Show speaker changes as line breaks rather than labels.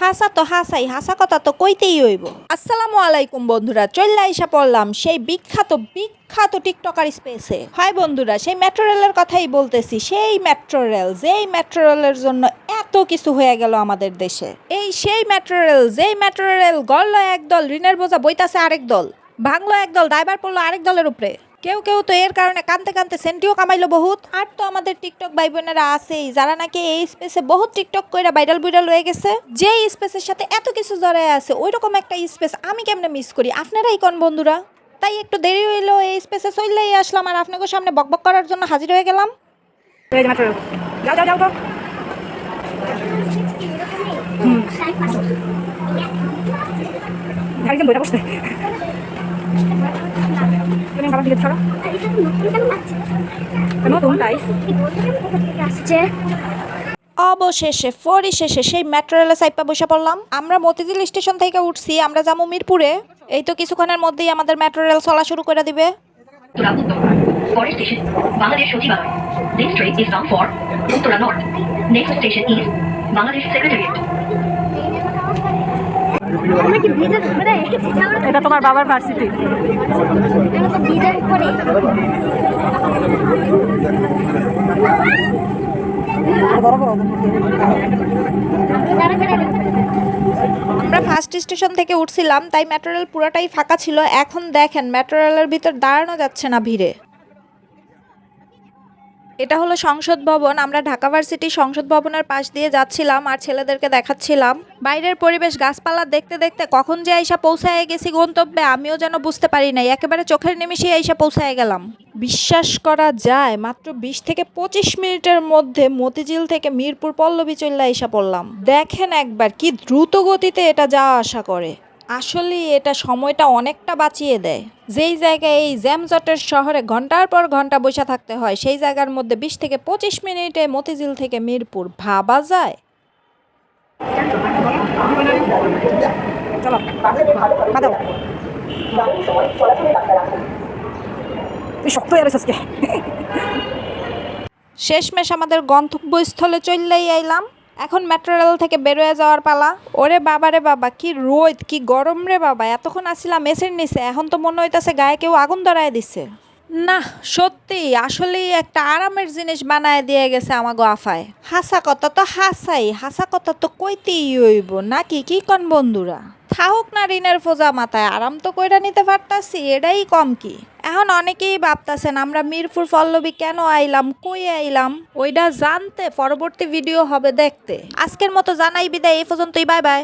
হাসা তো হাসাই হাসা কথা তো কইতেই হইব। আসসালামু আলাইকুম বন্ধুরা চল্লা আইসা পড়লাম সেই বিখ্যাত বিখ্যাত টিকটকার স্পেসে। হয় বন্ধুরা, সেই মেট্রো রেলের কথাই বলতেছি, সেই মেট্রো রেল, যেই মেট্রো রেলের জন্য এত কিছু হয়ে গেল আমাদের দেশে। এই সেই মেট্রো রেল, যেই মেট্রো রেল গড়ল একদল ঋণের বোঝা বইতাছে আরেক দল, ভাঙলো একদল ড্রাইভার পড়ল আরেক দলের উপরে। কেউ কেউ তো এর কারণে কানতে কানতে সেন্টিও কামাইলো বহুত। আর তো আমাদের টিকটক ভাই বোনেরা আছেই, যারা নাকি এই স্পেসে বহুত টিকটক কইরা ভাইরাল বুইরাল হয়ে গেছে। যে স্পেসের সাথে এত কিছু জড়ায় আছে ওই রকম একটা স্পেস আমি কেমনে মিস করি? আপনারাই কোন বন্ধুরা? তাই একটু দেরি হইল, এই স্পেসে চললেই আসলাম আর আপনাকে সামনে বকবক করার জন্য হাজির হয়ে গেলাম।
একদম বইটা বসতে। বাবার দিকে ছড়ো। নতুন
আসছে
অবশেষে পরিশেষে সেই মেট্রো রেলে সাইপা বসে পড়লাম। আমরা মতিঝিল স্টেশন থেকে উঠছি আমরা যাব মিরপুরে। এই তো কিছুক্ষণের মধ্যেই আমাদের মেট্রো রেল চলা শুরু করে দিবে।
bound for Uttara North. Next station is Bangladesh Secretariat.
আমরা কি ব্রিজের উপরে
এটা তোমার বাবার ভার্সিটি
আমরা
ফার্স্ট স্টেশন থেকে উঠছিলাম তাই মেট্রো রেল পুরোটাই ফাঁকা ছিল। এখন দেখেন মেট্রো রেলের ভিতর দাঁড়ানো যাচ্ছে না ভিড়ে। এটা হলো সংসদ ভবন। আমরা ঢাকা ভার্সিটি সংসদ ভবনের পাশ দিয়ে যাচ্ছিলাম আর ছেলেদেরকে দেখাচ্ছিলাম। বাইরের পরিবেশ, গাছপালা দেখতে দেখতে কখন যে আইসা পৌঁছায় গেছি গন্তব্যে আমিও যেন বুঝতে পারি নাই। একেবারে চোখের নিমিষে আইসা পৌঁছায় গেলাম। বিশ্বাস করা যায়, মাত্র বিশ থেকে পঁচিশ মিনিটের মধ্যে মতিঝিল থেকে মিরপুর পল্লবী চল্লা আইসা পড়লাম। দেখেন একবার কি দ্রুত গতিতে এটা যাওয়া আসা করে। আসলে এটা সময়টা অনেকটা বাঁচিয়ে দেয়। যেই জায়গায় এই জ্যামজটের শহরে ঘণ্টার পর ঘণ্টা বসে থাকতে হয়, সেই জায়গার মধ্যে বিশ থেকে পঁচিশ মিনিটে মতিঝিল থেকে মিরপুর ভাবা যায়। শেষমেশ আমাদের গন্তব্যস্থলে চললেই আইলাম। এখন মেট্রো রেল থেকে বেরোয় যাওয়ার পালা। ওরে বাবা রে বাবা কি রোদ কি গরম রে বাবা এতক্ষণ আসছিলাম মেসের নিচে এখন তো মনে হইতাছে গায়ে কেউ আগুন ধরায় দিছে। না সত্যি আসলেই একটা আরামের জিনিস বানায় দিয়ে গেছে আমাগো আফায়। হাসা কথা তো হাসাই হাসা কথা তো কইতেই হইব নাকি কি কন বন্ধুরা? থাকুক না ঋণের ফোজা মাথায় আরাম তো কইরা নিতে পারতাছি এটাই কম কি। এখন অনেকেই ভাবতেছেন, আমরা মিরপুর পল্লবী কেন আইলাম? কই আইলাম? ওইটা জানতে পরবর্তী ভিডিও হবে দেখতে। আজকের মতো জানাই বিদায়, এই পর্যন্তই, বাই বাই।